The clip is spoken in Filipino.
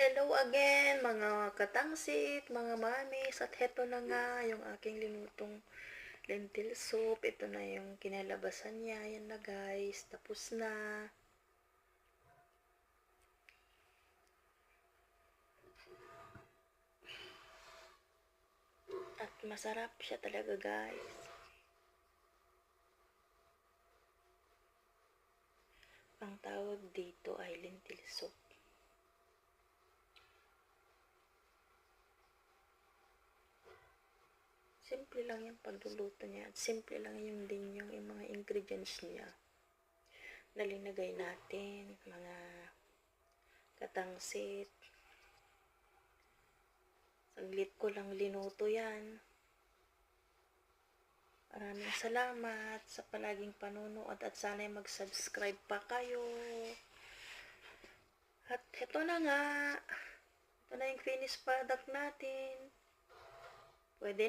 Hello again mga katangsit, mga mamis at heto na nga yung aking linutong lentil soup. Ito na yung kinalabasan niya. Yan na guys, tapos na. At masarap siya talaga guys. Ang tawag dito ay lentil soup. Simple lang yung pagluluto niya at simple lang yung din yung, yung mga ingredients niya. Nalinagay natin, mga katangsit. Saglit ko lang linuto yan. Maraming salamat sa palaging panunood at sana'y mag-subscribe pa kayo. At ito na nga. Ito na yung finished product natin. これで